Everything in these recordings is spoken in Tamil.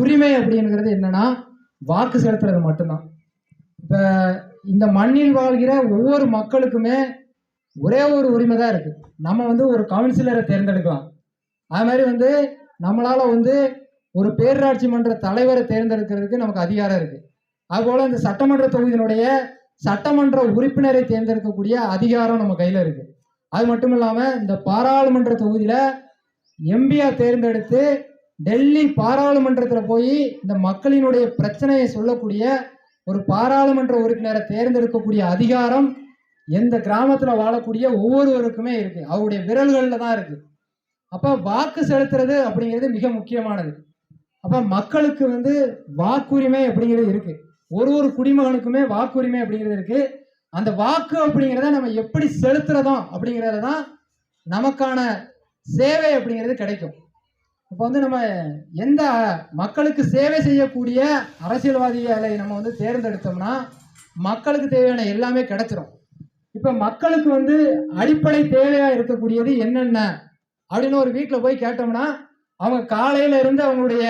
உரிமை அப்படிங்கிறது என்னன்னா வாக்கு செலுத்துறது மட்டும்தான். இப்போ இந்த மண்ணில் வாழ்கிற ஒவ்வொரு மக்களுக்குமே ஒரே ஒரு உரிமை தான் இருக்கு. நம்ம வந்து ஒரு கவுன்சிலரை தேர்ந்தெடுக்கலாம். அது மாதிரி வந்து நம்மளால வந்து ஒரு பேரூராட்சி மன்ற தலைவரை தேர்ந்தெடுக்கிறதுக்கு நமக்கு அதிகாரம் இருக்கு. அதுபோல இந்த சட்டமன்ற தொகுதியினுடைய சட்டமன்ற உறுப்பினரை தேர்ந்தெடுக்கக்கூடிய அதிகாரம் நம்ம கையில இருக்கு. அது மட்டும் இல்லாம இந்த பாராளுமன்ற தொகுதியில எம்பியா தேர்ந்தெடுத்து டெல்லி பாராளுமன்றத்தில் போய் இந்த மக்களினுடைய பிரச்சனையை சொல்லக்கூடிய ஒரு பாராளுமன்ற உறுப்பினரை தேர்ந்தெடுக்கக்கூடிய அதிகாரம் எந்த கிராமத்தில் வாழக்கூடிய ஒவ்வொருவருக்குமே இருக்கு. அவருடைய விரல்களில் தான் இருக்கு. அப்போ வாக்கு செலுத்துறது அப்படிங்கிறது மிக முக்கியமானது. அப்போ மக்களுக்கு வந்து வாக்குரிமை அப்படிங்கிறது இருக்கு. ஒரு ஒரு குடிமகனுக்குமே வாக்குரிமை அப்படிங்கிறது இருக்கு. அந்த வாக்கு அப்படிங்கிறத நம்ம எப்படி செலுத்துறதோ அப்படிங்கிறது தான் நமக்கான சேவை அப்படிங்கிறது கிடைக்கும். இப்போ வந்து நம்ம எந்த மக்களுக்கு சேவை செய்யக்கூடிய அரசியல்வாதிகளை நம்ம வந்து தேர்ந்தெடுத்தோம்னா மக்களுக்கு தேவையான எல்லாமே கிடைச்சிரும். இப்போ மக்களுக்கு வந்து அடிப்படை தேவையாக இருக்கக்கூடியது என்னென்ன அப்படின்னு ஒரு வீட்டில் போய் கேட்டோம்னா அவங்க காலையில இருந்து அவங்களுடைய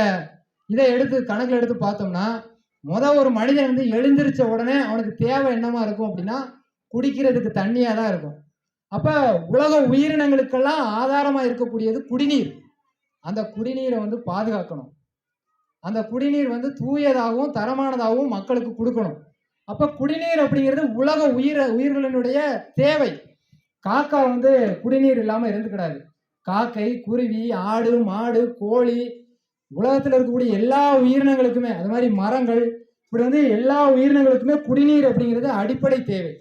இதை எடுத்து கணக்கில் எடுத்து பார்த்தோம்னா முத ஒரு மனிதன் வந்து எழுந்திருச்ச உடனே அவனுக்கு தேவை என்னமா இருக்கும் அப்படின்னா குடிக்கிறதுக்கு தண்ணியாக தான் இருக்கும். அப்போ உலக உயிரினங்களுக்கெல்லாம் ஆதாரமாக இருக்கக்கூடியது குடிநீர். அந்த குடிநீரை வந்து பாதுகாக்கணும். அந்த குடிநீர் வந்து தூயதாகவும் தரமானதாகவும் மக்களுக்கு கொடுக்கணும். அப்போ குடிநீர் அப்படிங்கிறது உலக உயிர் உயிர்களினுடைய தேவை. காக்கா வந்து குடிநீர் இல்லாமல் இருந்துக்கிடாது. காக்கை குருவி ஆடு மாடு கோழி உலகத்தில் இருக்கக்கூடிய எல்லா உயிரினங்களுக்குமே அது மாதிரி மரங்கள் இப்படி வந்து எல்லா உயிரினங்களுக்குமே குடிநீர் அப்படிங்கிறது அடிப்படை தேவை.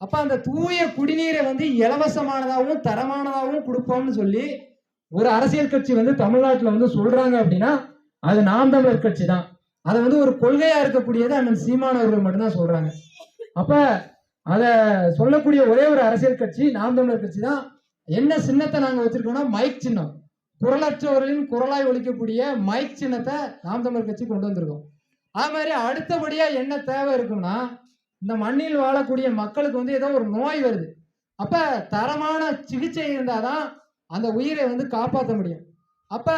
அப்போ அந்த தூய குடிநீரை வந்து இலவசமானதாகவும் தரமானதாகவும் கொடுப்போம்னு சொல்லி ஒரு அரசியல் கட்சி வந்து தமிழ்நாட்டில் வந்து சொல்றாங்க அப்படின்னா அது நாம் தமிழர் கட்சி தான் அதை வந்து ஒரு கொள்கையா இருக்கக்கூடியது அண்ணன் சீமான் அவர்கள் மட்டும்தான் சொல்றாங்க. அப்ப அதை சொல்லக்கூடிய ஒரே ஒரு அரசியல் கட்சி நாம் தமிழர் கட்சி தான் என்ன சின்னத்தை நாங்கள் வச்சிருக்கோம்னா மைக் சின்னம். குரலற்றவர்களின் குரலாய் ஒழிக்கக்கூடிய மைக் சின்னத்தை நாம் தமிழர் கட்சி கொண்டு வந்திருக்கோம். அது மாதிரி அடுத்தபடியா என்ன தேவை இருக்கும்னா இந்த மண்ணில் வாழக்கூடிய மக்களுக்கு வந்து ஏதோ ஒரு நோய் வருது. அப்ப தரமான சிகிச்சை இருந்தாதான் அந்த உயிரை வந்து காப்பாற்ற முடியும். அப்ப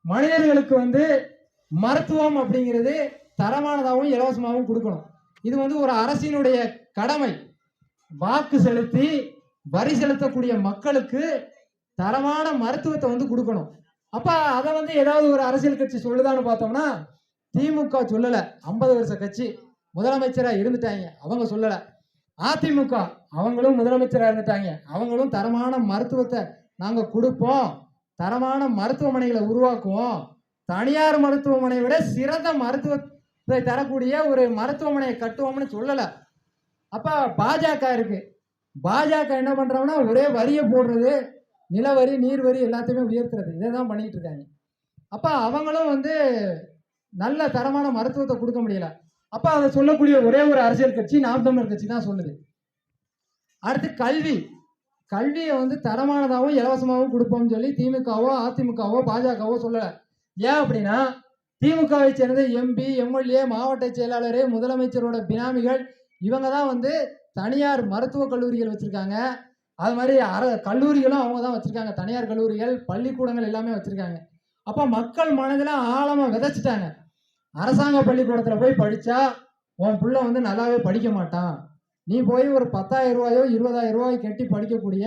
மனிதர்களுக்கு வந்து மருத்துவம் அப்படிங்கிறது தரமானதாகவும் இலவசமாகவும் கொடுக்கணும். இது வந்து ஒரு அரசினுடைய கடமை. வாக்கு செலுத்தி வரி செலுத்தக்கூடிய மக்களுக்கு தரமான மருத்துவத்தை வந்து கொடுக்கணும். அப்ப அதை வந்து ஏதாவது ஒரு அரசியல் கட்சி சொல்லுதான்னு பார்த்தோம்னா திமுக சொல்லல. ஐம்பது வருஷ கட்சி முதலமைச்சரா இருந்துட்டாங்க. அவங்க சொல்லல. அதிமுக அவங்களும் முதலமைச்சரா இருந்துட்டாங்க. அவங்களும் தரமான மருத்துவத்தை நாங்க கொடுப்போம். தரமான மருத்துவமனைகளை உருவாக்குவோம். தனியார் மருத்துவமனையை விட சிறந்த மருத்துவத்தை தரக்கூடிய ஒரு மருத்துவமனையை கட்டுவோம்னு சொல்லல. அப்ப பாஜக இருக்கு. பாஜக என்ன பண்றோம்னா ஒரே வரியை போடுறது. நிலவரி நீர்வரி எல்லாத்தையுமே உயர்த்துறது. இதை தான் பண்ணிட்டு இருக்காங்க. அப்ப அவங்களும் வந்து நல்ல தரமான மருத்துவத்தை கொடுக்க முடியல. அப்ப அதை சொல்லக்கூடிய ஒரே ஒரு அரசியல் கட்சி நாம் தமிழர் கட்சி தான் சொல்லுது. அடுத்து கல்வி. கல்வியை வந்து தரமானதாகவும் இலவசமாகவும் கொடுப்போம்னு சொல்லி திமுகவோ அதிமுகவோ பாஜகவோ சொல்லலை. ஏன் அப்படின்னா திமுகவை சேர்ந்த எம்பி எம்எல்ஏ மாவட்ட செயலாளர் முதலமைச்சரோட பினாமிகள் இவங்க தான் வந்து தனியார் மருத்துவக் கல்லூரிகள் வச்சுருக்காங்க. அது மாதிரி அர கல்லூரிகளும் அவங்க தான் வச்சுருக்காங்க. தனியார் கல்லூரிகள் பள்ளிக்கூடங்கள் எல்லாமே வச்சுருக்காங்க. அப்போ மக்கள் மனதில் ஆழமாக விதைச்சிட்டாங்க. அரசாங்க பள்ளிக்கூடத்தில் போய் படித்தா உன் பிள்ளை வந்து நல்லாவே படிக்க மாட்டான். நீ போய் ஒரு பத்தாயிரம் ரூபாயோ இருபதாயிரம் ரூபாயோ கட்டி படிக்கக்கூடிய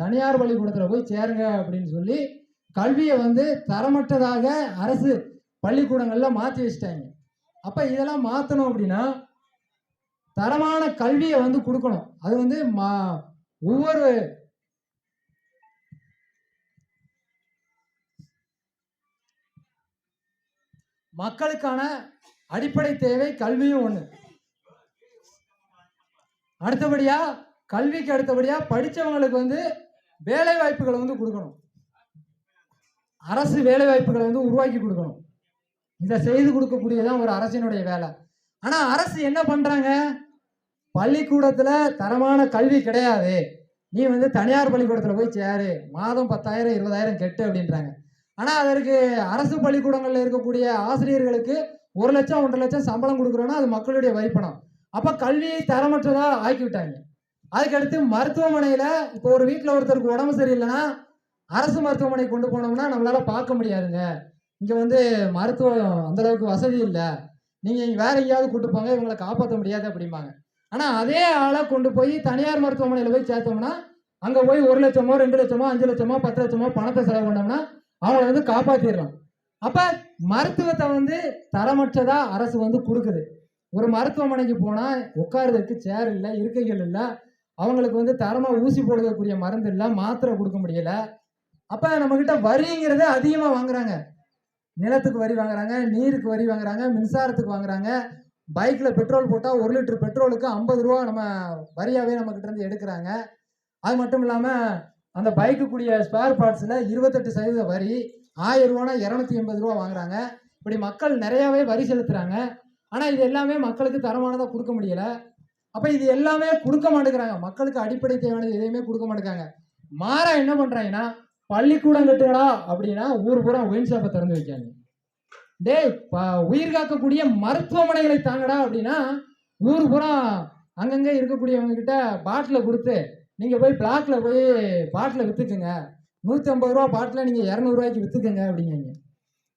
தனியார் பள்ளிக்கூடத்தில் போய் சேருங்க அப்படின்னு சொல்லி கல்வியை வந்து தரமற்றதாக அரசு பள்ளிக்கூடங்களில் மாற்றி வச்சிட்டாங்க. அப்போ இதெல்லாம் மாற்றணும் அப்படின்னா தரமான கல்வியை வந்து கொடுக்கணும். அது வந்து மா ஒவ்வொரு மக்களுக்கான அடிப்படை தேவை கல்வியும் ஒன்று அடுத்தபடியா கல்விக்கு அடுத்தபடியா படித்தவங்களுக்கு வந்து வேலை வாய்ப்புகளை வந்து கொடுக்கணும். அரசு வேலை வாய்ப்புகளை வந்து உருவாக்கி கொடுக்கணும். இதை செய்து கொடுக்கக்கூடியதான் ஒரு அரசினுடைய வேலை. ஆனா அரசு என்ன பண்றாங்க? பள்ளிக்கூடத்துல தரமான கல்வி கிடையாது. நீ வந்து தனியார் பள்ளிக்கூடத்துல போய் சேரு. மாதம் பத்தாயிரம் இருபதாயிரம் கெட்டு அப்படின்றாங்க. ஆனா அதற்கு அரசு பள்ளிக்கூடங்கள்ல இருக்கக்கூடிய ஆசிரியர்களுக்கு ஒரு லட்சம் ஒன்றரை லட்சம் சம்பளம் கொடுக்குறோன்னா அது மக்களுடைய வரிப்பணம். அப்ப கல்வியை தரமற்றதா ஆக்கி விட்டாங்க அதுக்கடுத்து மருத்துவமனையில இப்போ ஒரு வீட்டில் ஒருத்தருக்கு உடம்பு சரியில்லைன்னா அரசு மருத்துவமனை கொண்டு போனோம்னா நம்மளால பார்க்க முடியாதுங்க. இங்கே வந்து மருத்துவம் அந்த அளவுக்கு வசதி இல்லை. நீங்கள் வேற எங்கேயாவது கூட்டு போங்க இவங்களை காப்பாற்ற முடியாது அப்படிம்பாங்க. ஆனால் அதே ஆளை கொண்டு போய் தனியார் மருத்துவமனையில் போய் சேர்த்தோம்னா அங்கே போய் ஒரு லட்சமோ ரெண்டு லட்சமோ அஞ்சு லட்சமோ பத்து லட்சமோ பணத்தை செலவு பண்ணோம்னா அவங்கள வந்து காப்பாற்றிடலாம் அப்போ மருத்துவத்தை வந்து தரமற்றதா அரசு வந்து கொடுக்குது. ஒரு மருத்துவமனைக்கு போனால் உட்காருறதுக்கு சேர் இல்லை இருக்கைகள் இல்லை. அவங்களுக்கு வந்து தரமாக ஊசி போடுறதுக்குரிய மருந்து இல்லை மாத்திரை கொடுக்க முடியல. அப்போ நம்மக்கிட்ட வரிங்கிறத அதிகமாக வாங்குறாங்க. நிலத்துக்கு வரி வாங்குறாங்க நீருக்கு வரி வாங்குறாங்க மின்சாரத்துக்கு வாங்குறாங்க. பைக்கில் பெட்ரோல் போட்டால் ஒரு லிட்டர் பெட்ரோலுக்கு ஐம்பது ரூபா நம்ம வரியாகவே நம்மக்கிட்ட இருந்து எடுக்கிறாங்க. அது மட்டும் இல்லாமல் அந்த பைக்குக்குரிய ஸ்பேர் பார்ட்ஸில் இருபத்தெட்டு சதவீத வரி ஆயிரம் ரூபானா இரநூத்தி எண்பது ரூபா வாங்குறாங்க. இப்படி மக்கள் நிறையாவே வரி செலுத்துகிறாங்க ஆனால் இது எல்லாமே மக்களுக்கு தரமானதாக கொடுக்க முடியல. அப்போ இது எல்லாமே கொடுக்க மாட்டேங்கிறாங்க. மக்களுக்கு அடிப்படை தேவையானது எதையுமே கொடுக்க மாட்டேங்கிறாங்க. மாறா என்ன பண்ணுறாங்கன்னா பள்ளிக்கூடம் கட்டுங்களா அப்படின்னா ஊர் பூரா ஒயின் ஷாப்பை திறந்து வைக்காங்க டேய் ப- உயிர் காக்கக்கூடிய மருத்துவமனைகளை தாங்கடா அப்படின்னா ஊர் பூரா அங்கங்கே இருக்கக்கூடியவங்க கிட்ட பாட்டில் கொடுத்து நீங்கள் போய் பிளாக்கில் போய் பாட்டில் விற்றுக்குங்க நூற்றி ஐம்பது ரூபா பாட்டில் நீங்கள் இரநூறுவாய்க்கு விற்றுக்குங்க அப்படிங்க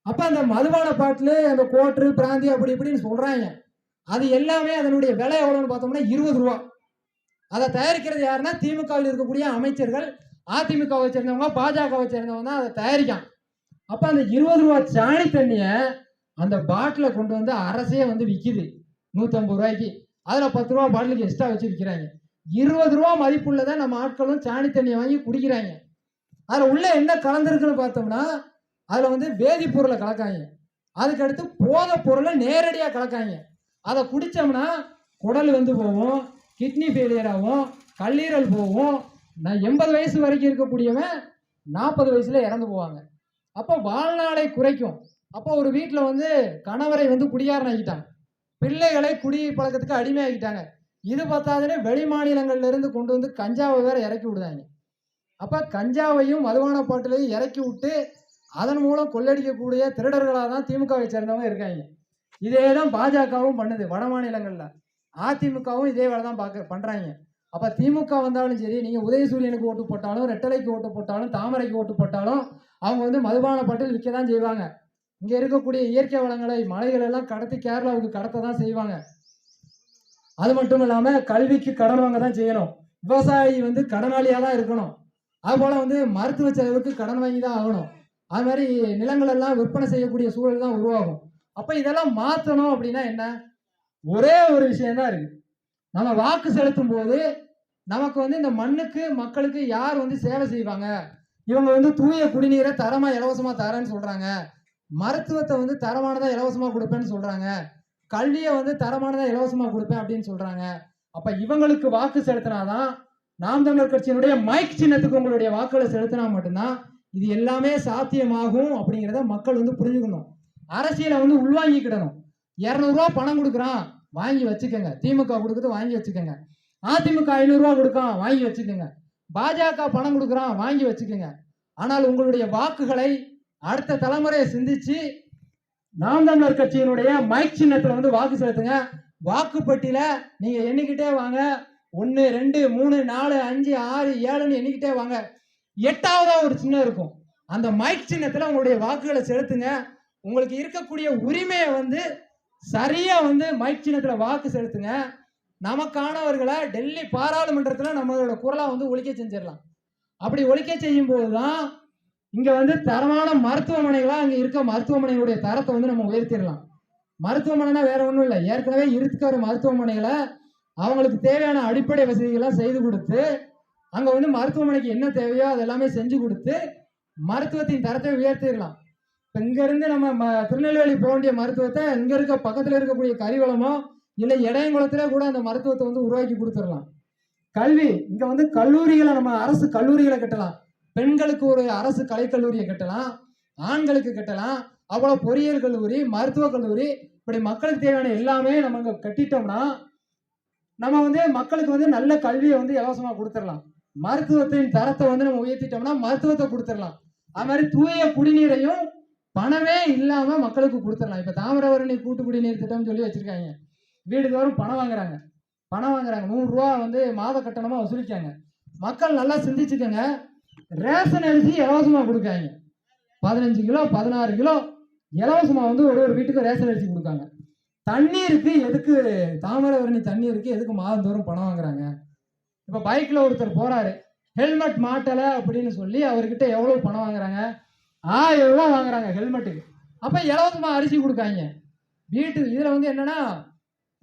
அப்போ அந்த மதுபான பாட்டில் அந்த கோட்ரு பிராந்தி அப்படி இப்படின்னு சொல்கிறாங்க அது எல்லாமே அதனுடைய விலை எவ்வளோன்னு பார்த்தோம்னா இருபது ரூபா. அதை தயாரிக்கிறது யாருன்னா திமுகவில் இருக்கக்கூடிய அமைச்சர்கள். அதிமுகவை சேர்ந்தவங்க பாஜகவை சேர்ந்தவங்க தான் அதை தயாரிக்கான் அப்போ அந்த இருபது ரூபா சாணி தண்ணியை அந்த பாட்டிலை கொண்டு வந்து அரசே வந்து விற்கிது நூற்றம்பது ரூபாய்க்கு. அதில் பத்து ரூபா பாட்டிலுக்கு எக்ஸ்ட்ரா வச்சு விற்கிறாங்க இருபது ரூபா மதிப்புள்ளதான் நம்ம ஆட்களும் சாணி தண்ணியை வாங்கி குடிக்கிறாங்க. அதில் உள்ள என்ன கலந்துருக்குன்னு பார்த்தோம்னா அதில் வந்து வேதிப்பொருளை கலக்காங்க. அதுக்கடுத்து போத பொருளை நேரடியாக கலக்காங்க. அதை குடித்தோம்னா குடல் வந்து போகும் கிட்னி ஃபெயிலியர் ஆகும் கல்லீரல் போகும். நான் எண்பது வயசு வரைக்கும் இருக்கக்கூடியவன் நாற்பது வயசில் இறந்து போவாங்க. அப்போ வாழ்நாளை குறைக்கும். அப்போ ஒரு வீட்டில் வந்து கணவரை வந்து குடியாரனாகிட்டாங்க பிள்ளைகளை குடி பழக்கத்துக்கு அடிமையாகிட்டாங்க இது பார்த்தாதுன்னு வெளி மாநிலங்கள்லேருந்து கொண்டு வந்து கஞ்சாவை வேற இறக்கி விடுதாங்க அப்போ கஞ்சாவையும் மதுவான பாட்டிலையும் இறக்கி விட்டு அதன் மூலம் கொள்ளடிக்கக்கூடிய திருடர்களாக தான் திமுகவை சேர்ந்தவங்க இருக்காங்க. இதே தான் பாஜகவும் பண்ணுது வட மாநிலங்களில். அதிமுகவும் இதே வேலை தான் பார்க்க பண்ணுறாங்க அப்போ திமுக வந்தாலும் சரி நீங்கள் உதயசூரியனுக்கு ஓட்டு போட்டாலும் ரெட்டலைக்கு ஓட்டு போட்டாலும் தாமரைக்கு ஓட்டு போட்டாலும் அவங்க வந்து மதுபான பட்டியல் விற்க தான் செய்வாங்க. இங்கே இருக்கக்கூடிய இயற்கை வளங்களை மலைகள் எல்லாம் கடத்தி கேரளாவுக்கு கடத்த தான் செய்வாங்க. அது மட்டும் இல்லாமல் கல்விக்கு கடன் வாங்க தான் செய்யணும். விவசாயி வந்து கடனாளியாக தான் இருக்கணும். அதுபோல் வந்து மருத்துவ செலவுக்கு கடன் வாங்கி தான் ஆகணும். அது மாதிரி நிலங்கள் எல்லாம் விற்பனை செய்யக்கூடிய சூழல் தான் உருவாகும். அப்போ இதெல்லாம் மாற்றணும் அப்படின்னா என்ன? ஒரே ஒரு விஷயம்தான் இருக்கு. நம்ம வாக்கு செலுத்தும் போது நமக்கு வந்து இந்த மண்ணுக்கு மக்களுக்கு யார் வந்து சேவை செய்வாங்க? இவங்க வந்து தூய குடிநீரை தரமா இலவசமா தரேன்னு சொல்றாங்க. மருத்துவத்தை வந்து தரமானதா இலவசமா கொடுப்பேன்னு சொல்றாங்க. கல்வியை வந்து தரமானதா இலவசமா கொடுப்பேன் அப்படின்னு சொல்றாங்க. அப்ப இவங்களுக்கு வாக்கு செலுத்தினாதான் நாம் தமிழர் கட்சியினுடைய மைக் சின்னத்துக்கு உங்களுடைய வாக்குகளை செலுத்தினா மட்டும்தான் இது எல்லாமே சாத்தியமாகும் அப்படிங்கிறத மக்கள் வந்து புரிஞ்சுக்கணும். அரசியலை வந்து உள்வாங்கிக்கிடணும். இரநூறுவா பணம் கொடுக்குறான் வாங்கி வச்சுக்கோங்க. திமுக கொடுக்குறது வாங்கி வச்சுக்கோங்க. அதிமுக ஐநூறுரூவா கொடுக்கான் வாங்கி வச்சுக்கோங்க. பாஜக பணம் கொடுக்குறான் வாங்கி வச்சுக்கோங்க. ஆனால் உங்களுடைய வாக்குகளை அடுத்த தலைமுறையை சிந்திச்சு நாம் தமிழர் கட்சியினுடைய மைக் சின்னத்தில் வந்து வாக்கு செலுத்துங்க. வாக்குப்பட்டியில நீங்க எண்ணிக்கிட்டே வாங்க. ஒன்று ரெண்டு மூணு நாலு அஞ்சு ஆறு ஏழுன்னு எண்ணிக்கிட்டே வாங்க. எட்டாவதா ஒரு சின்னம் இருக்கும். அந்த மைக் சின்னத்தில் உங்களுடைய வாக்குகளை செலுத்துங்க. உங்களுக்கு இருக்கக்கூடிய உரிமையை வந்து சரியா வந்து மைக் சின்னத்துல வாக்கு செலுத்துங்க. நமக்கானவர்களை டெல்லி பாராளுமன்றத்தில் நம்மளோட குரலாக வந்து ஒழிக்க செஞ்சிடலாம். அப்படி ஒழிக்க செய்யும் போதுதான் இங்கே வந்து தரமான மருத்துவமனைகளாக அங்கே இருக்க மருத்துவமனைகளுடைய தரத்தை வந்து நம்ம உயர்த்திடலாம். மருத்துவமனைனா வேற ஒன்றும் இல்லை. ஏற்கனவே இருக்கிற மருத்துவமனைகளை அவங்களுக்கு தேவையான அடிப்படை வசதிகளை செய்து கொடுத்து அங்கே வந்து மருத்துவமனைக்கு என்ன தேவையோ அதெல்லாமே செஞ்சு கொடுத்து மருத்துவத்தின் தரத்தை உயர்த்திடலாம். இப்போ இங்கேருந்து நம்ம ம- திருநெல்வேலி போக வேண்டிய மருத்துவத்தை இங்கே இருக்க பக்கத்தில் இருக்கக்கூடிய கரிவளமோ இல்லை இடையங்குளத்துல கூட அந்த மருத்துவத்தை வந்து உருவாக்கி கொடுத்துடலாம். கல்வி இங்கே வந்து கல்லூரிகளை நம்ம அரசு கல்லூரிகளை கட்டலாம். பெண்களுக்கு ஒரு அரசு கலைக்கல்லூரியை கட்டலாம். ஆண்களுக்கு கட்டலாம். அவ்வளோ பொறியியல் கல்லூரி மருத்துவக் கல்லூரி இப்படி மக்களுக்கு தேவையான எல்லாமே நம்ம இங்கே கட்டிட்டோம்னா நம்ம வந்து மக்களுக்கு வந்து நல்ல கல்வியை வந்து இலவசமாக கொடுத்துடலாம். மருத்துவத்தின் தரத்தை வந்து நம்ம உயர்த்திட்டோம்னா மருத்துவத்தை கொடுத்துடலாம். அது மாதிரி தூய குடிநீரையும் பணமே இல்லாம மக்களுக்கு கொடுத்துடலாம். இப்ப தாமிரபரணி கூட்டு குடிநீர் திட்டம்னு சொல்லி வச்சிருக்காங்க. வீடுதோறும் பணம் வாங்குறாங்க. பணம் வாங்குறாங்க. நூறு ரூபா வந்து மாத கட்டணமா வசூலிக்காங்க. மக்கள் நல்லா சிந்திச்சுக்கோங்க. ரேஷன் அரிசி இலவசமா கொடுக்காங்க. பதினஞ்சு கிலோ பதினாறு கிலோ இலவசமா வந்து ஒரு ஒரு வீட்டுக்கு ரேஷன் அரிசி கொடுக்காங்க. தண்ணீருக்கு எதுக்கு தாமிரபரணி தண்ணீருக்கு எதுக்கு மாதந்தோறும் பணம் வாங்குறாங்க? இப்போ பைக்கில் ஒருத்தர் போறாரு. ஹெல்மெட் மாட்டலை அப்படின்னு சொல்லி அவர்கிட்ட எவ்வளோ பணம் வாங்குறாங்க? ஆயிரம் ரூபா வாங்குறாங்க ஹெல்மெட்டுக்கு அப்போ இலவசமாக அரிசி கொடுக்காங்க. வீட்டு இதில் வந்து என்னன்னா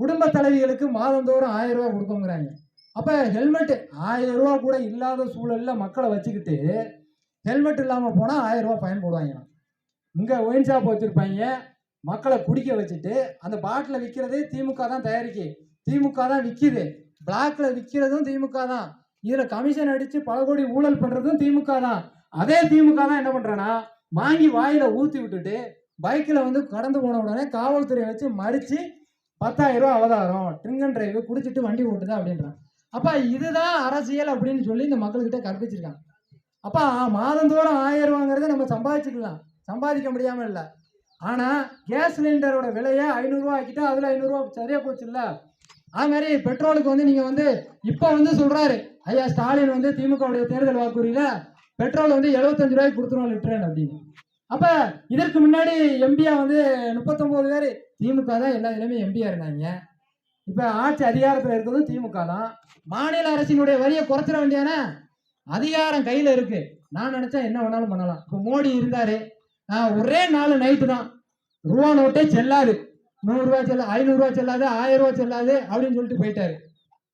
குடும்ப தலைவிகளுக்கு மாதந்தோறும் ஆயிரம் ரூபாய் கொடுக்கோங்கிறாங்க. அப்போ ஹெல்மெட் ஆயிரம் ரூபா கூட இல்லாத சூழலில் மக்களை வச்சுக்கிட்டு ஹெல்மெட் இல்லாமல் போனால் ஆயிரம் ரூபாய் ஃபைன் போடுவாங்க இங்கே ஒயின் ஷாப் வச்சுருப்பாங்க. மக்களை குடிக்க வச்சுட்டு அந்த பாட்டில் விற்கிறது திமுக தான் தயாரிக்கு. திமுக தான் விற்கிது பிளாக்ல விற்கிறதும் திமுக தான். இதில் கமிஷன் அடித்து பல கோடி ஊழல் பண்ணுறதும் திமுக தான். அதே திமுக தான் என்ன பண்ணுறான்னா வாங்கி வாயில் ஊற்றி விட்டுட்டு பைக்கில் வந்து கடந்து போன உடனே காவல்துறையை வச்சு மறித்து பத்தாயிரம் ரூபா அவதாரம் ட்ரிங்க் அண்ட் டிரைவ் குடிச்சிட்டு வண்டி ஓட்டுது அப்படின்றான் அப்போ இதுதான் அரசியல் அப்படின்னு சொல்லி இந்த மக்கள்கிட்ட கற்பிச்சிருக்காங்க. அப்போ மாதந்தோறும் ஆயிரம் ரூபாங்கிறத நம்ம சம்பாதிச்சுக்கலாம். சம்பாதிக்க முடியாமல் இல்லை. ஆனால் கேஸ் சிலிண்டரோட விலையை ஐநூறுரூவா ஆக்கிட்டா அதில் ஐநூறுரூவா சரியாக போச்சுல்ல? அது மாதிரி பெட்ரோலுக்கு வந்து நீங்கள் வந்து இப்போ வந்து சொல்கிறாரு ஐயா ஸ்டாலின் வந்து திமுகவுடைய தேர்தல் வாக்குறுதியில் பெட்ரோல் வந்து எழுபத்தஞ்சு ரூபாய்க்கு கொடுத்துருவோம் லிட்டரன் அப்படின்னு. அப்போ இதற்கு முன்னாடி எம்பியா வந்து முப்பத்தொம்போது பேர் திமுக தான் எல்லா இதுலையுமே எம்பியா இருந்தாங்க. இப்போ ஆட்சி அதிகாரத்தில் இருக்கிறதும் திமுக தான். மாநில அரசினுடைய வரியை குறைச்சிட வேண்டியானே அதிகாரம் கையில் இருக்கு. நான் நினைச்சா என்ன வேணாலும் பண்ணலாம். இப்போ மோடி இருந்தாரு. ஒரே நாள் நைட்டு தான். ரூபா நோட்டே செல்லாது. நூறுரூவா செல்ல ஐநூறுரூவா செல்லாது ஆயிரம் ரூபா செல்லாது அப்படின்னு சொல்லிட்டு போயிட்டாரு.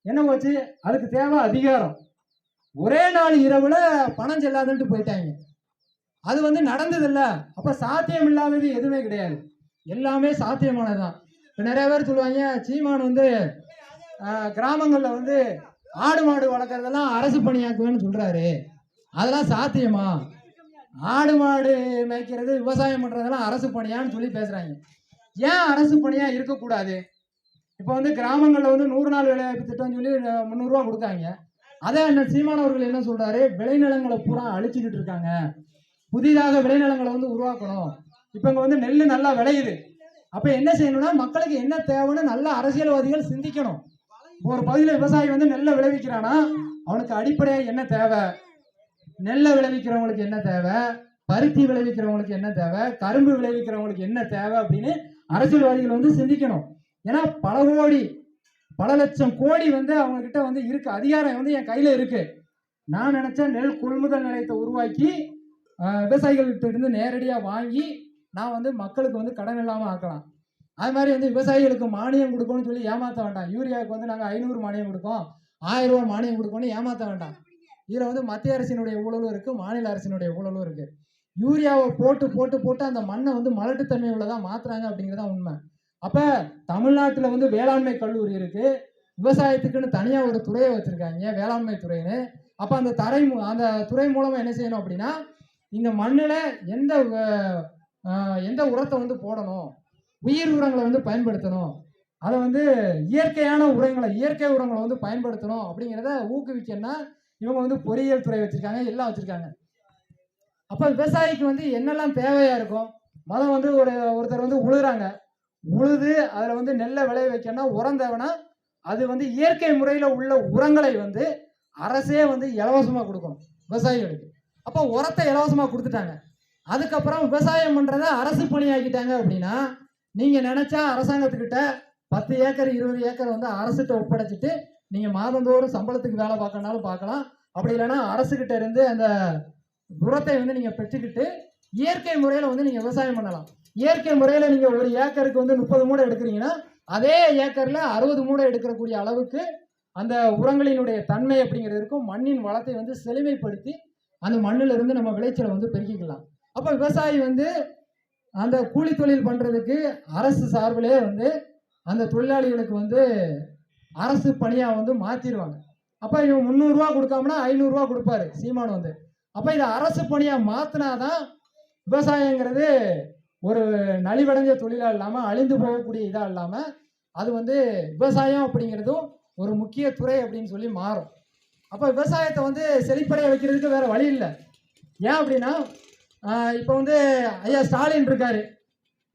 என்ன போச்சு? அதுக்கு தேவை அதிகாரம். ஒரே நாள் இரவில் பணம் செல்லாதுன்ட்டு போயிட்டாங்க. அது வந்து நடந்ததில்ல. அப்போ சாத்தியம் இல்லாதது எதுவுமே கிடையாது. எல்லாமே சாத்தியமானதுதான். இப்போ நிறைய பேர் சொல்லுவாங்க சீமான் வந்து கிராமங்களில் வந்து ஆடு மாடு வளர்க்குறதெல்லாம் அரசு பணியாக்குவேன்னு சொல்கிறாரு அதெல்லாம் சாத்தியமா? ஆடு மாடு மேய்க்கிறது விவசாயம் பண்ணுறதெல்லாம் அரசு பணியான்னு சொல்லி பேசுகிறாங்க ஏன் அரசு பணியா இருக்கக்கூடாது? இப்போ வந்து கிராமங்களில் வந்து நூறு நாள் வேலைவாய்ப்பு திட்டம் சொல்லி முந்நூறுரூவா கொடுக்காங்க. அதே அண்ணன் சீமானவர்கள் என்ன சொல்றாரு? விளைநிலங்களை பூரா அழிச்சுக்கிட்டு இருக்காங்க. புதிதாக விளைநிலங்களை வந்து உருவாக்கணும். இப்போ இங்கே வந்து நெல் நல்லா விளையுது. அப்போ என்ன செய்யணும்னா மக்களுக்கு என்ன தேவைன்னு நல்ல அரசியல்வாதிகள் சிந்திக்கணும். ஒரு பகுதியில் விவசாயி வந்து நெல்லை விளைவிக்கிறான்னா அவனுக்கு அடிப்படையாக என்ன தேவை? நெல்லை விளைவிக்கிறவங்களுக்கு என்ன தேவை? பருத்தி விளைவிக்கிறவங்களுக்கு என்ன தேவை? கரும்பு விளைவிக்கிறவங்களுக்கு என்ன தேவை அப்படின்னு அரசியல்வாதிகள் வந்து சிந்திக்கணும். ஏன்னா பல கோடி பல லட்சம் கோடி வந்து அவங்க கிட்ட வந்து இருக்கு. அதிகாரம் வந்து என் கையில இருக்கு. நான் நினைச்சேன் நெல் கொள்முதல் நிலையத்தை உருவாக்கி விவசாயிகள்கிட்ட இருந்து நேரடியாக வாங்கி நான் வந்து மக்களுக்கு வந்து கடன் இல்லாமல் ஆக்கலாம். அது மாதிரி வந்து விவசாயிகளுக்கு மானியம் கொடுக்கணும்னு சொல்லி ஏமாற்ற வேண்டாம். யூரியாவுக்கு வந்து நாங்கள் ஐநூறு மானியம் கொடுக்கோம். ஆயிரம் ரூபா மானியம் கொடுக்கணும்னு ஏமாற்ற வேண்டாம். இதில் வந்து மத்திய அரசினுடைய ஊழலும் இருக்குது மாநில அரசினுடைய ஊழலும் இருக்குது யூரியாவை போட்டு போட்டு போட்டு அந்த மண்ணை வந்து மலட்டுத்தன்மை உள்ளதா மாத்துறாங்க அப்படிங்கிறதா உண்மை. அப்ப தமிழ்நாட்டுல வந்து வேளாண்மை கல்லூரி இருக்கு. விவசாயத்துக்குன்னு தனியா ஒரு துறையை வச்சிருக்காங்க. வேளாண்மை துறைன்னு. அப்ப அந்த தரை அந்த துறை மூலமா என்ன செய்யணும் அப்படின்னா இந்த மண்ணுல எந்த எந்த உரத்தை வந்து போடணும்? உயிர் உரங்களை வந்து பயன்படுத்தணும். அதை வந்து இயற்கையான உரங்களை இயற்கை உரங்களை வந்து பயன்படுத்தணும் அப்படிங்கிறத ஊக்குவிக்கணும்னா இவங்க வந்து பொறியியல் துறை வச்சிருக்காங்க எல்லாம் வச்சிருக்காங்க. அப்போ விவசாயிக்கு வந்து என்னெல்லாம் தேவையாக இருக்கும்? மதம் வந்து ஒரு ஒருத்தர் வந்து உழுகிறாங்க உழுது அதில் வந்து நெல்லை விளைய வைக்கணும் உரம் தேவைன்னா அது வந்து இயற்கை முறையில் உள்ள உரங்களை வந்து அரசே வந்து இலவசமாக கொடுக்கணும் விவசாயிகளுக்கு. அப்போ உரத்தை இலவசமாக கொடுத்துட்டாங்க. அதுக்கப்புறம் விவசாயம் பண்ணுறத அரசு பணியாக்கிட்டாங்க அப்படின்னா நீங்கள் நினச்சா அரசாங்கத்துக்கிட்ட பத்து ஏக்கர் இருபது ஏக்கர் வந்து அரசுகிட்ட ஒப்படைச்சிட்டு நீங்கள் மாதந்தோறும் சம்பளத்துக்கு வேலை பார்க்கறனாலும் பார்க்கலாம். அப்படி இல்லைன்னா அரசுக்கிட்ட இருந்து அந்த உரத்தை வந்து நீங்கள் பெற்றுக்கிட்டு இயற்கை முறையில் வந்து நீங்கள் விவசாயம் பண்ணலாம். இயற்கை முறையில் நீங்கள் ஒரு ஏக்கருக்கு வந்து முப்பது மூடை எடுக்கிறீங்கன்னா அதே ஏக்கரில் அறுபது மூடை எடுக்கக்கூடிய அளவுக்கு அந்த உரங்களினுடைய தன்மை அப்படிங்கிறது இருக்கும். மண்ணின் வளத்தை வந்து செழுமைப்படுத்தி அந்த மண்ணில் இருந்து நம்ம விளைச்சலை வந்து பெருக்கிக்கலாம். அப்போ விவசாயி வந்து அந்த கூலி தொழில் பண்ணுறதுக்கு அரசு சார்பிலே வந்து அந்த தொழிலாளிகளுக்கு வந்து அரசு பணியாக வந்து மாற்றிடுவாங்க அப்போ இவன் முந்நூறுரூவா கொடுக்காமனா ஐநூறுரூவா கொடுப்பாரு சீமான் வந்து. அப்போ இதை அரசு பணியாக மாற்றினாதான் விவசாயங்கிறது ஒரு நலிவடைஞ்ச தொழிலாக இல்லாமல் அழிந்து போகக்கூடிய இதாக இல்லாமல் அது வந்து விவசாயம் அப்படிங்கிறதும் ஒரு முக்கிய துறை அப்படின்னு சொல்லி மாறும். அப்போ விவசாயத்தை வந்து செழிப்படைய வைக்கிறதுக்கு வேறு வழி இல்லை. ஏன் அப்படின்னா இப்போ வந்து ஐயா ஸ்டாலின் இருக்காரு.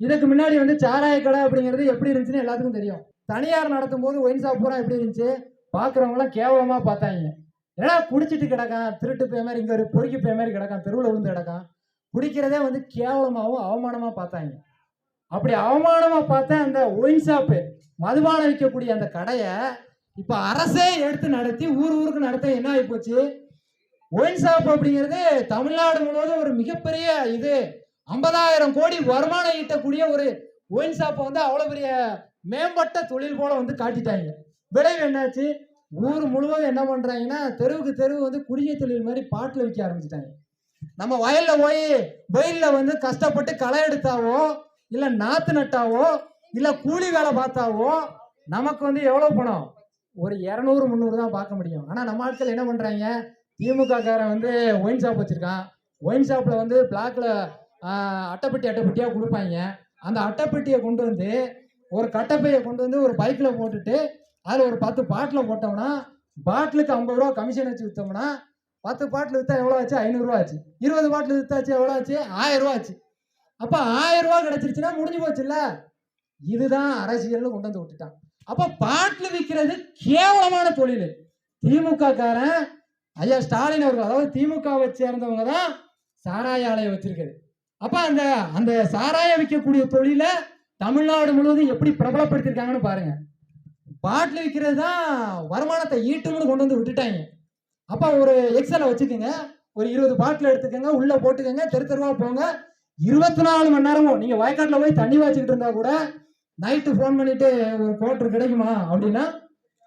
இதுக்கு முன்னாடி வந்து சாராய கடை அப்படிங்கிறது எப்படி இருந்துச்சுன்னு எல்லாத்துக்கும் தெரியும். தனியார் நடத்தும் போது ஒயின் ஷாப் பூரா எப்படி இருந்துச்சு? பார்க்குறவங்களாம் கேவலமாக பார்த்தாங்க. ஏன்னா குடிச்சிட்டு கிடக்கான் திருட்டு போய் மாதிரி இங்கே ஒரு பொறுக்கி போய் மாதிரி கிடக்கான் தெருவில் விழுந்து கிடக்கான். குடிக்கிறதே வந்து கேவலமாகவும் அவமானமாக பார்த்தாங்க. அப்படி அவமானமா பார்த்த அந்த ஒயின் ஷாப்பு மதுபானம் விற்கக்கூடிய அந்த கடையை இப்போ அரசே எடுத்து நடத்தி ஊர் ஊருக்கு நடத்த என்ன ஆகி போச்சு? ஒயின் ஷாப் அப்படிங்கிறது தமிழ்நாடு முழுவதும் ஒரு மிகப்பெரிய இது. ஐம்பதாயிரம் கோடி வருமானம் ஈட்டக்கூடிய ஒரு ஒயின் ஷாப்பை வந்து அவ்வளோ பெரிய மேம்பட்ட தொழில் போல வந்து காட்டிட்டாங்க. விளைவு என்னாச்சு? ஊர் முழுவதும் என்ன பண்றாங்கன்னா தெருவுக்கு தெருவு வந்து குடிய தொழில் மாதிரி பாட்டில் விற்க ஆரம்பிச்சிட்டாங்க. நம்ம வயல்ல போய் வெயில்ல வந்து கஷ்டப்பட்டு களை எடுத்தாவோ இல்ல நாத்து நட்டாவோ இல்ல கூலி வேலை பார்த்தாவோ நமக்கு வந்து எவ்வளவு பணம்? ஒரு இரநூறு முந்நூறு தான் பார்க்க முடியும். ஆனா நம்ம ஆட்கள் என்ன பண்றாங்க? திமுக காரன் வந்து ஒயின் ஷாப் வச்சிருக்கான். ஒயின் ஷாப்ல வந்து பிளாக்ல அட்டைப்பெட்டி அட்டைப்பெட்டியா கொடுப்பாங்க. அந்த அட்டைப்பெட்டியை கொண்டு வந்து ஒரு கட்டைப்பையை கொண்டு வந்து ஒரு பைக்ல போட்டுட்டு அதில் ஒரு பத்து பாட்டில் போட்டோம்னா பாட்டிலுக்கு ஐம்பது ரூபா கமிஷன் வச்சு விற்றோம்னா பத்து பாட்டில் விற்றா எவ்வளோ ஆச்சு? ஐநூறுரூவா ஆச்சு. இருபது பாட்டில் விற்றாச்சு எவ்வளோ ஆச்சு? ஆயிரம் ரூபா ஆச்சு. அப்போ ஆயிரம் ரூபா முடிஞ்சு போச்சுல்ல? இதுதான் அரசியல்னு கொண்டு வந்து விட்டுட்டான். அப்போ பாட்டில் விற்கிறது கேவலமான தொழில். திமுக காரன் ஐயா ஸ்டாலின் அவர்கள் அதாவது திமுகவை சேர்ந்தவங்க தான் சாராய ஆலையை வச்சிருக்காரு. அப்போ அந்த அந்த சாராயம் விற்கக்கூடிய தொழிலை தமிழ்நாடு முழுவதும் எப்படி பிரபலப்படுத்திருக்காங்கன்னு பாருங்கள் பாட்டில் விற்கிறது தான் வருமானத்தை ஈட்டும்னு கொண்டு வந்து விட்டுட்டாங்க. அப்போ ஒரு எக்ஸலை வச்சுக்கோங்க. ஒரு இருபது பாட்டில் எடுத்துக்கோங்க. உள்ளே போட்டுக்கோங்க. தெரு தெருவாக போங்க. இருபத்தி நாலு மணி நேரமும் நீங்கள் வயக்காட்டில் போய் தண்ணி வச்சுக்கிட்டு இருந்தால் கூட நைட்டு ஃபோன் பண்ணிவிட்டு ஒரு கோட்டர் கிடைக்குமா அப்படின்னா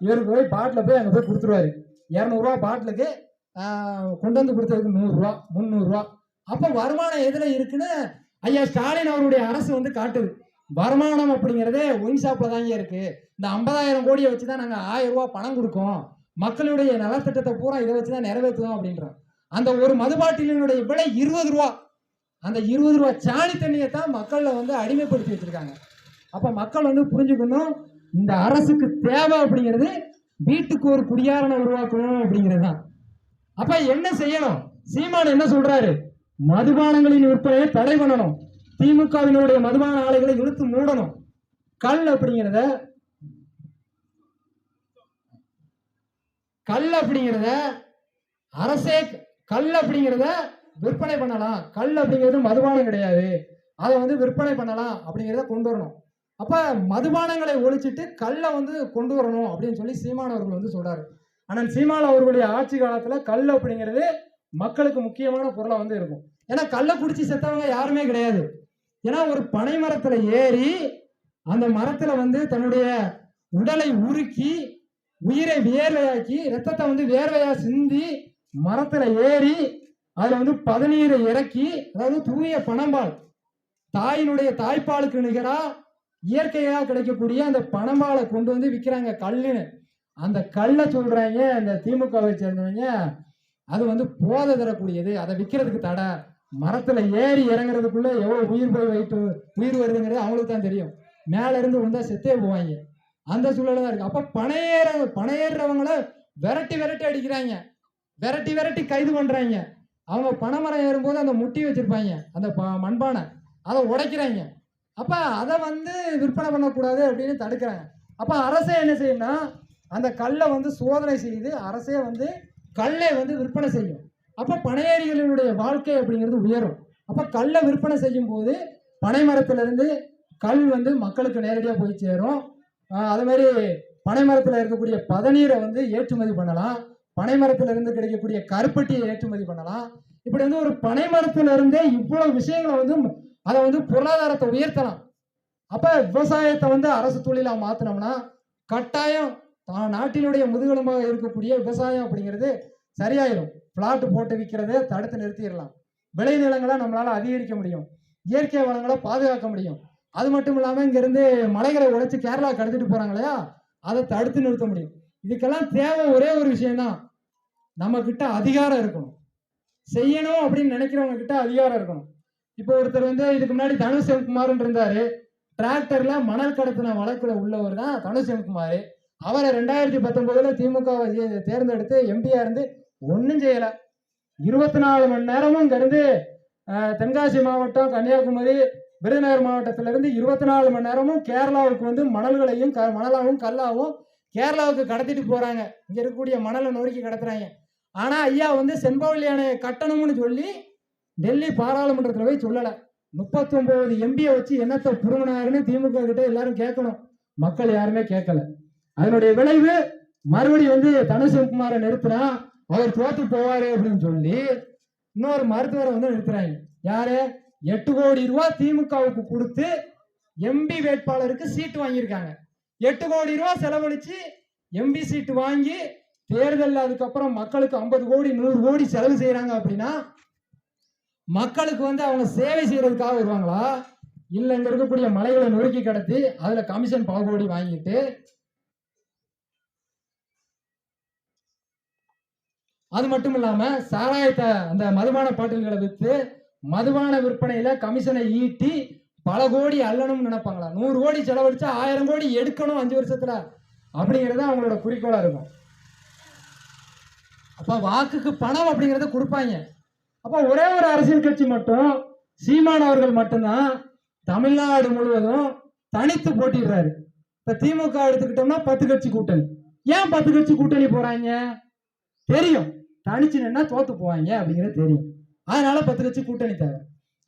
இவருக்கு போய் பாட்டில் போய் அங்கே போய் கொடுத்துருவாரு. இரநூறுவா பாட்டிலுக்கு கொண்டு வந்து கொடுத்ததுக்கு நூறுரூவா முந்நூறுரூவா. அப்போ வருமானம் எதில் இருக்குன்னு ஐயா ஸ்டாலின் அவருடைய அரசு வந்து காட்டுது. வருமானம் அப்படிங்கிறதே ஒயின் ஷாப்பில் தாங்க இருக்குது இந்த ஐம்பதாயிரம் கோடியை வச்சு தான் நாங்கள் ஆயிரம் ரூபா பணம் கொடுக்கோம். மக்களுடைய நலத்திட்டத்தை பூரா இதை வச்சு தான் நிறைவேற்றுவோம் அப்படின்றோம் அந்த ஒரு மதுபாட்டிலினுடைய விலை இருபது ரூபா. அந்த இருபது ரூபா சாணி தண்ணியை தான் மக்களை வந்து அடிமைப்படுத்தி வச்சுருக்காங்க. அப்போ மக்கள் வந்து புரிஞ்சுக்கணும் இந்த அரசுக்கு தேவை அப்படிங்கிறது வீட்டுக்கு ஒரு குடியாரனை உருவாக்கணும் அப்படிங்கிறது தான். அப்போ என்ன செய்யணும்? சீமான் என்ன சொல்கிறாரு மதுபானங்களின் விற்பனையை தடை பண்ணணும். திமுகவினுடைய மதுபான ஆலைகளை இழுத்து மூடணும். கல் அப்படிங்கிறத கல் அப்படிங்கிறத அரசே கல் அப்படிங்கிறத விற்பனை பண்ணலாம். கல் அப்படிங்கிறது மதுபானம் கிடையாது. அதை வந்து விற்பனை பண்ணலாம் அப்படிங்கிறத கொண்டு வரணும். அப்ப மதுபானங்களை ஒழிச்சிட்டு கல்லை வந்து கொண்டு வரணும் அப்படின்னு சொல்லி சீமான் அவர்கள் வந்து சொல்றாரு. ஆனால் சீமான் அவர்களுடைய ஆட்சி காலத்துல கல் அப்படிங்கிறது மக்களுக்கு முக்கியமான பொருளா வந்து இருக்கும். ஏன்னா கல்லை குடிச்சு செத்தவங்க யாருமே கிடையாது. ஏன்னா ஒரு பனை மரத்துல ஏறி அந்த மரத்துல வந்து தன்னுடைய உடலை உருக்கி உயிரை வேர்வையாக்கி ரத்தத்தை வந்து வேர்வையா சிந்தி மரத்துல ஏறி அதுல வந்து பதநீரை இறக்கி அதாவது தூய பனம்பால் தாயினுடைய தாய்ப்பாலுக்கு நிகரா இயற்கையா கிடைக்கக்கூடிய அந்த பணம்பாலை கொண்டு வந்து விற்கிறாங்க கல்லுன்னு. அந்த கல்லை சொல்றாங்க அந்த திமுகவை சேர்ந்தவங்க அது வந்து போதை தரக்கூடியது. அதை விற்கிறதுக்கு தடை. மரத்துல ஏறி இறங்குறதுக்குள்ள எவ்வளவு உயிர் போய் வைட்டு உயிர் வருதுங்கிறது அவங்களுக்கு தான் தெரியும். மேல இருந்து வந்தா செத்தே போவாங்க. அந்த சூழல தான் இருக்கு. அப்ப பணையேற பணையேறவங்கள விரட்டி விரட்டி அடிக்கிறாங்க. விரட்டி விரட்டி கைது பண்றாங்க. அவங்க பனைமரம் ஏறும்போது அந்த முட்டி வச்சிருப்பாங்க. அந்த ப- மண்பானை. அதை உடைக்கிறாங்க. அப்ப அதை வந்து விற்பனை பண்ணக்கூடாது அப்படின்னு தடுக்கிறாங்க. அப்ப அரசே என்ன செய்யும்னா அந்த கல்லை வந்து சோதனை செய்து அரசே வந்து கல்லை வந்து விற்பனை செய்யும். அப்போ பனையேறிகளினுடைய வாழ்க்கை அப்படிங்கிறது உயரும். அப்போ கல்லை விற்பனை செய்யும் போது பனை மரத்திலிருந்து கல் வந்து மக்களுக்கு நேரடியாக போய் சேரும். அது மாதிரி பனை மரத்தில் இருக்கக்கூடிய பதநீரை வந்து ஏற்றுமதி பண்ணலாம். பனை மரத்துல இருந்து கிடைக்கக்கூடிய கருப்பட்டியை ஏற்றுமதி பண்ணலாம். இப்படி வந்து ஒரு பனை மரத்துல இருந்தே இவ்வளவு விஷயங்களை வந்து அதை வந்து பொருளாதாரத்தை உயர்த்தலாம். அப்போ விவசாயத்தை வந்து அரசு தொழிலாக மாற்றினோம்னா கட்டாயம் தான் நாட்டினுடைய முதுகெலும்பாக இருக்கக்கூடிய விவசாயம் அப்படிங்கிறது சரியாயிடும் பிளாட் போட்டு விற்கிறதே தடுத்து நிறுத்திடலாம். விளைநிலங்களை நம்மளால அதிகரிக்க முடியும். இயற்கை வளங்களை பாதுகாக்க முடியும். அது மட்டும் இல்லாம இங்கேருந்து மலைகளை உடைச்சு கேரளா கடத்திட்டு போறாங்க இல்லையா? அதை தடுத்து நிறுத்த முடியும். இதுக்கெல்லாம் தேவை ஒரே ஒரு விஷயம்தான். நம்ம கிட்ட அதிகாரம் இருக்கணும். செய்யணும் அப்படின்னு நினைக்கிறவங்க கிட்ட அதிகாரம் இருக்கணும். இப்போ ஒருத்தர் வந்து இதுக்கு முன்னாடி தனுஷ் சிவகுமார்னு இருந்தாரு. டிராக்டர்ல மணல் கடத்தின வழக்குல உள்ளவர் தான் தனுஷ் சிவகுமார் அவரை ரெண்டாயிரத்தி பத்தொன்பதுல திமுக தேர்ந்தெடுத்து எம்பியா இருந்து ஒன்றும் செய்யலை. இருபத்தி நாலு மணி நேரமும் இங்கேருந்து தென்காசி மாவட்டம் கன்னியாகுமரி விருதுநகர் மாவட்டத்திலிருந்து இருபத்தி நாலு மணி நேரமும் கேரளாவுக்கு வந்து மணல்களையும் க மணலாகவும் கல்லாவும் கேரளாவுக்கு கடத்திட்டு போகிறாங்க இங்கே இருக்கக்கூடிய மணலை நொறுக்கி கடத்துறாங்க. ஆனால் ஐயா வந்து செம்பவள்ளி அணையை கட்டணும்னு சொல்லி டெல்லி பாராளுமன்றத்தில் போய் சொல்லலை. முப்பத்தொம்போது எம்பியை வச்சு என்னத்தை புடுங்கினாருன்னு திமுக கிட்ட எல்லாரும் கேட்கணும். மக்கள் யாருமே கேட்கல. அதனுடைய விளைவு மறுபடியும் வந்து தனுஷ்குமாரை நிறுத்தினா அவர் தோத்து போவாரு அப்படின்னு சொல்லி இன்னொரு மருத்துவரை வந்து நிறுத்துறாங்க. யாரு? எட்டு கோடி ரூபா திமுகவுக்கு கொடுத்து எம்பி வேட்பாளருக்கு சீட்டு வாங்கியிருக்காங்க. எட்டு கோடி ரூபா செலவழிச்சு எம்பி சீட்டு வாங்கி தேர்தல் அதுக்கப்புறம் மக்களுக்கு ஐம்பது கோடி நூறு கோடி செலவு செய்யறாங்க அப்படின்னா மக்களுக்கு வந்து அவங்க சேவை செய்யறதுக்காக வருவாங்களா? இல்லை இங்க இருக்கக்கூடிய மலைகளை நொறுக்கி கடத்தி அதுல கமிஷன் பல கோடி வாங்கிட்டு அது மட்டும் இல்லாம சாராயத்தை அந்த மதுபான பாட்டில்களை வித்து மதுபான விற்பனையில கமிஷனை ஈட்டி பல கோடி அள்ளணும்னு நினைப்பாங்களா? நூறு கோடி செலவழிச்சா ஆயிரம் கோடி எடுக்கணும் அஞ்சு வருஷத்துல. அப்படிங்கிறது அவங்களோட குறிக்கோளா இருக்கும். அப்ப வாக்குக்கு பணம் அப்படிங்கறத கொடுப்பாங்க. அப்ப ஒரே ஒரு அரசியல் கட்சி மட்டும் சீமான் அவர்கள் மட்டும்தான் தமிழ்நாடு முழுவதும் தனித்து போட்டிடுறாரு. இப்ப திமுக எடுத்துக்கிட்டோம்னா பத்து கட்சி கூட்டணி. ஏன் பத்து கட்சி கூட்டணி போறாங்க? தெரியும். தனிச்சு நின்னா தோத்து போவாங்க அப்படிங்கிறது தெரியும். அதனால பத்து கட்சி கூட்டணி தேவை.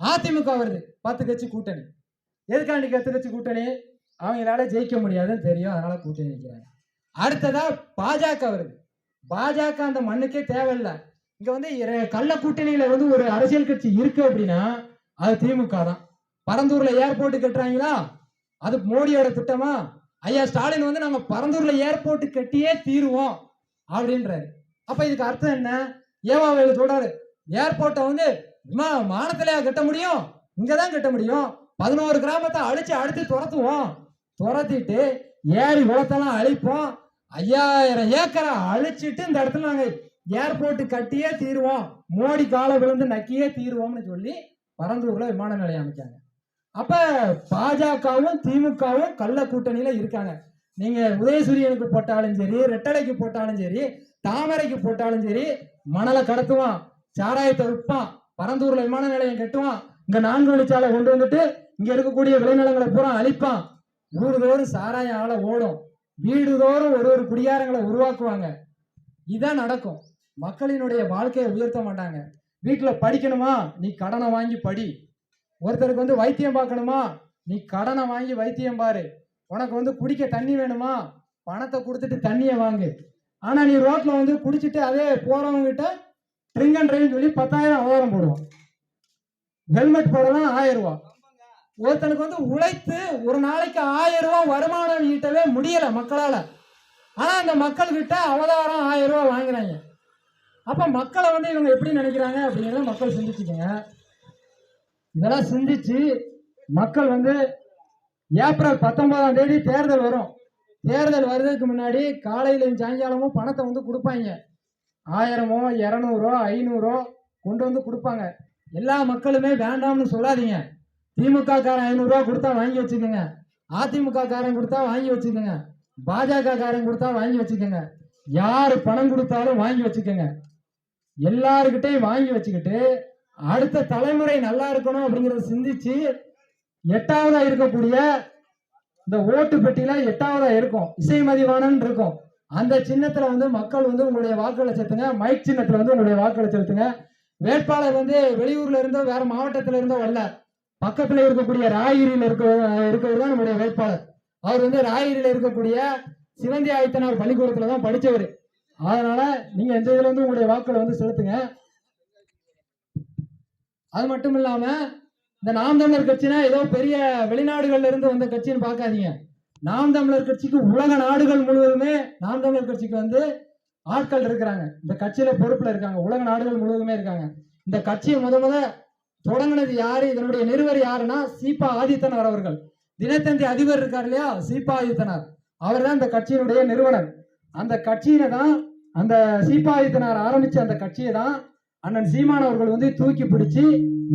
அதிமுக வருது பத்து கட்சி கூட்டணி. எதுக்காண்டி பத்து கட்சி கூட்டணி? அவங்களால ஜெயிக்க முடியாதுன்னு தெரியும் அதனால கூட்டணி நிற்கிறாங்க அடுத்ததா பாஜக வருது. பாஜக அந்த மண்ணுக்கே தேவையில்லை. இங்க வந்து இர- கள்ள கூட்டணியில வந்து ஒரு அரசியல் கட்சி இருக்கு அப்படின்னா அது திமுக தான். பரந்தூர்ல ஏர்போர்ட் கட்டுறாங்களா? அது மோடியோட திட்டமா? ஐயா ஸ்டாலின் வந்து நாங்க பரந்தூர்ல ஏர்போர்ட் கட்டியே தீருவோம் அப்படின்றாரு. அப்ப இதுக்கு அர்த்தம் என்ன? ஏவாவேலு சொல்றாரு ஏர்போர்ட்டை வந்து விமா மானத்திலயா கட்ட முடியும்? இங்கதான் கட்ட முடியும். பதினோரு கிராமத்தை அழிச்சு அடுத்து துரத்துவோம். துரத்திட்டு ஏரி குளத்தெல்லாம் அழிப்போம். ஐயாயிரம் ஏக்கரை அழிச்சிட்டு இந்த இடத்துல நாங்க ஏர்போர்ட் கட்டியே தீருவோம். மோடி காலை விழுந்து நக்கியே தீருவோம்னு சொல்லி பரந்தூர்ல விமான நிலையம் அமைச்சாங்க. அப்ப பாஜகவும் திமுகவும் கள்ள கூட்டணியில இருக்காங்க. நீங்க உதயசூரியனுக்கு போட்டாலும் சரி ரெட்டலைக்கு போட்டாலும் சரி தாமரைக்கு போட்டாலும் சரி மணலை கடத்துவான் சாராயத்தை விற்பான் பரந்தூர்ல விமான நிலையம் கட்டுவான் இங்க நான்கு வழிச்சாலை கொண்டு வந்துட்டு இங்க இருக்கக்கூடிய விளைநிலங்களை பூரா அழிப்பான். ஊருதோறும் சாராயம் ஆள ஓடும். வீடுதோறும் ஒரு ஒரு குடியாரங்களை உருவாக்குவாங்க. இதான் நடக்கும். மக்களினுடைய வாழ்க்கையை உயர்த்த மாட்டாங்க. வீட்டுல படிக்கணுமா? நீ கடனை வாங்கி படி. ஒருத்தருக்கு வந்து வைத்தியம் பார்க்கணுமா? நீ கடனை வாங்கி வைத்தியம் பாரு. உனக்கு வந்து குடிக்க தண்ணி வேணுமா? பணத்தை கொடுத்துட்டு தண்ணியை வாங்கு. ஆனால் நீ ரோட்டில் வந்து குடிச்சிட்டு அதே போகிறவங்ககிட்ட ட்ரிங்க் அண்ட் ட்ரைவ் சொல்லி பத்தாயிரம் அவதாரம் போடுவோம் ஹெல்மெட் போடலாம் ஆயிரம் ரூபா ஒருத்தனுக்கு வந்து உழைத்து ஒரு நாளைக்கு ஆயிரம் ரூபா வருமானம் ஈட்டவே முடியலை மக்களால். ஆனால் அந்த மக்கள்கிட்ட அவதாரம் ஆயிரம் ரூபா வாங்குறாங்க. அப்போ மக்களை வந்து இவங்க எப்படி நினைக்கிறாங்க அப்படிங்கிறத மக்கள் சிந்திச்சுக்கோங்க. இதெல்லாம் சிந்திச்சு மக்கள் வந்து ஏப்ரல் பத்தொன்பதாம் தேதி தேர்தல் வரும். தேர்தல் வர்றதுக்கு முன்னாடி காலையிலையும் சாயங்காலமும் பணத்தை வந்து கொடுப்பாங்க. ஆயிரமோ இரநூறோ ஐநூறோ கொண்டு வந்து கொடுப்பாங்க. எல்லா மக்களுமே வேண்டாம்னு சொல்லாதீங்க. திமுக காரன் ஐநூறுரூவா கொடுத்தா வாங்கி வச்சுக்கோங்க. அதிமுக காரன் கொடுத்தா வாங்கி வச்சுக்கோங்க. பாஜக காரன் கொடுத்தா வாங்கி வச்சுக்கோங்க. யார் பணம் கொடுத்தாலும் வாங்கி வச்சுக்கோங்க. எல்லாருக்கிட்டையும் வாங்கி வச்சுக்கிட்டு அடுத்த தலைமுறை நல்லா இருக்கணும் அப்படிங்கிறத சிந்திச்சு எட்டாவதா இருக்கக்கூடிய இந்த ஓட்டு பெட்டியில எட்டாவதா இருக்கும். இசை மதிவானன் இருக்கும். அந்த சின்னத்துல வந்து மக்கள் வந்து உங்களுடைய வாக்குகளை செலுத்துங்க. மைக் சின்னத்துல வந்து உங்களுடைய வாக்குகளை செலுத்துங்க. வேட்பாளர் வந்து வெளியூர்ல இருந்தோ வேற மாவட்டத்துல இருந்தோ வரல பக்கத்துல இருக்கக்கூடிய ராயிரியில் இருக்க இருக்கவர் தான் நம்முடைய வேட்பாளர். அவர் வந்து ராயிரியில இருக்கக்கூடிய சிவந்தி ஆயத்தனார் பள்ளிக்கூடத்துல தான் படிச்சவர். அதனால நீங்க எந்த இதுல வந்து உங்களுடைய வாக்குகளை வந்து செலுத்துங்க. அது மட்டும் இல்லாம இந்த நாம் தமிழர் கட்சினா ஏதோ பெரிய வெளிநாடுகள்ல இருந்து வந்த கட்சின்னு பார்க்காதீங்க. நாம் தமிழர் கட்சிக்கு உலக நாடுகள் முழுவதுமே நாம் தமிழர் கட்சிக்கு வந்து ஆட்கள் இருக்கிறாங்க. இந்த கட்சியில பொறுப்புல இருக்காங்க. உலக நாடுகள் முழுவதுமே இருக்காங்க. இந்த கட்சியை முத முத தொடங்கினது யாரு? இதனுடைய நிறுவர் யாருன்னா சீபா ஆதித்தனார் அவர்கள். தினத்தந்தி அதிபர் இருக்கார் இல்லையா? சீபா ஆதித்தனார். அவர் தான் இந்த கட்சியினுடைய நிறுவனர். அந்த கட்சியில தான் அந்த சீபா ஆதித்தனார் ஆரம்பிச்ச அந்த கட்சியை தான் அண்ணன் சீமான் அவர்கள் வந்து தூக்கி பிடிச்சி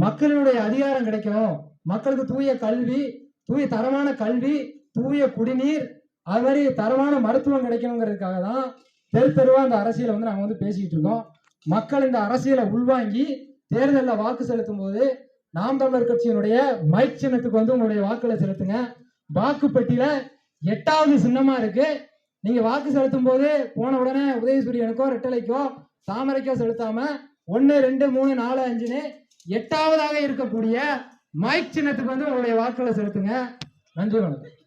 மக்களினுடைய அதிகாரம் கிடைக்கணும். மக்களுக்கு தூய கல்வி தூய தரமான கல்வி தூய குடிநீர் அது மாதிரி தரமான மருத்துவம் கிடைக்கணுங்கிறதுக்காக தான் தெரு தெருவா அந்த அரசியலை வந்து நாங்கள் வந்து பேசிக்கிட்டு இருக்கோம். மக்கள் இந்த அரசியலை உள்வாங்கி தேர்தலில் வாக்கு செலுத்தும் போது நாம் தமிழர் கட்சியினுடைய மைக் சின்னத்துக்கு வந்து உங்களுடைய வாக்குகளை செலுத்துங்க. வாக்குப்பெட்டியில எட்டாவது சின்னமா இருக்கு. நீங்க வாக்கு செலுத்தும் போது போன உடனே உதயசூரியனுக்கோ ரெட்டலைக்கோ தாமரைக்கோ செலுத்தாம ஒன்னு ரெண்டு மூணு நாலு அஞ்சுன்னு எட்டாவதாக இருக்கக்கூடிய மைக் சின்னத்துக்கு வந்து உங்களுடைய வாக்குகளை செலுத்துங்க. நன்றி வணக்கம்.